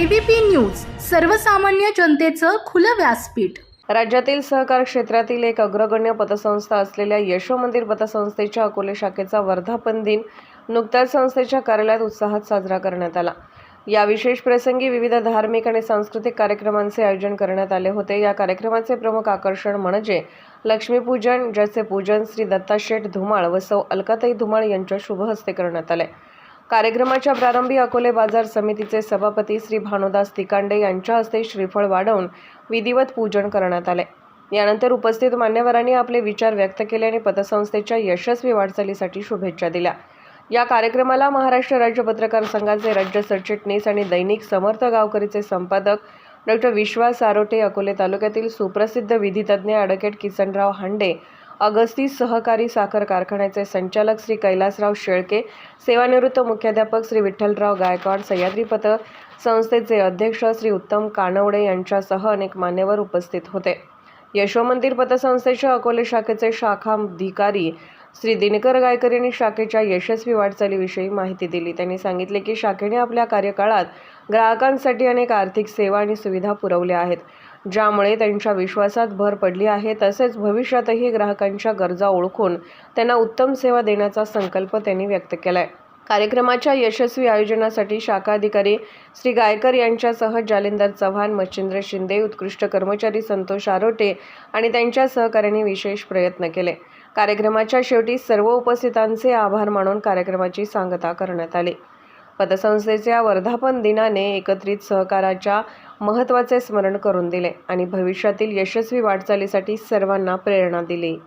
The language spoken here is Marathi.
एबीपी न्यूज सर्वसामान्य जनतेचं खुलं व्यासपीठ. राज्यातील सहकार क्षेत्रातील एक अग्रगण्य पतसंस्था असलेल्या यशो मंदिर पतसंस्थेच्या अकोले शाखेचा वर्धापन दिन नुकताच संस्थेच्या कार्यालयात उत्साहात साजरा करण्यात आला. या विशेष प्रसंगी विविध धार्मिक आणि सांस्कृतिक कार्यक्रमांचे आयोजन करण्यात आले होते. या कार्यक्रमाचे प्रमुख आकर्षण म्हणजे लक्ष्मीपूजन ज्याचे पूजन श्री दत्ता शेठ धुमाळ व सौ अलकाताई धुमाळ यांच्या शुभ हस्ते करण्यात आले. कार्यक्रमाच्या प्रारंभी अकोले बाजार समितीचे सभापती श्री भानुदास तिकांडे यांच्या हस्ते श्रीफळ वाढवून विधिवत पूजन करण्यात आले. यानंतर उपस्थित मान्यवरांनी आपले विचार व्यक्त केले आणि पतसंस्थेच्या यशस्वी वाटचालीसाठी शुभेच्छा दिल्या. या कार्यक्रमाला महाराष्ट्र राज्य पत्रकार संघाचे राज्य सरचिटणीस आणि दैनिक समर्थ गावकरीचे संपादक डॉक्टर विश्वास आरोटे अकोले तालुक्यातील सुप्रसिद्ध विधितज्ञ ॲडव्होकेट किसनराव हांडे अगस्ती सहकारी साखर कारखान्याचे संचालक श्री कैलासराव शेळके सेवानिवृत्त मुख्याध्यापक श्री विठ्ठलराव गायकवाड सह्याद्री पत संस्थेचे अध्यक्ष श्री उत्तम कानवडे यांच्यासह अनेक मान्यवर उपस्थित होते. यशोमंदिर पतसंस्थेच्या अकोले शाखेचे शाखाधिकारी श्री दिनकर गायकर यांनी शाखेच्या यशस्वी वाटचालीविषयी माहिती दिली. त्यांनी सांगितले की शाखेने आपल्या कार्यकाळात ग्राहकांसाठी अनेक आर्थिक सेवा आणि सुविधा पुरवल्या आहेत. ज्यामुळे त्यांच्या विश्वासात भर पडली आहे तसेच भविष्यातही ग्राहकांच्या गरजा ओळखून त्यांना उत्तम सेवा देण्याचा संकल्प त्यांनी व्यक्त केला आहे कार्यक्रमाच्या यशस्वी आयोजनासाठी शाखा अधिकारी श्री गायकर यांच्यासह जालिंदर चव्हाण मच्छिंद्र शिंदे उत्कृष्ट कर्मचारी संतोष आरोटे आणि त्यांच्या सहकाऱ्यांनी विशेष प्रयत्न केले. कार्यक्रमाच्या शेवटी सर्व उपस्थितांचे आभार मानून कार्यक्रमाची सांगता करण्यात आली. पतसंस्थेच्या वर्धापन दिनाने एकत्रित सहकाराच्या महत्त्वाचे स्मरण करून दिले आणि भविष्यातील यशस्वी वाटचालीसाठी सर्वांना प्रेरणा दिली.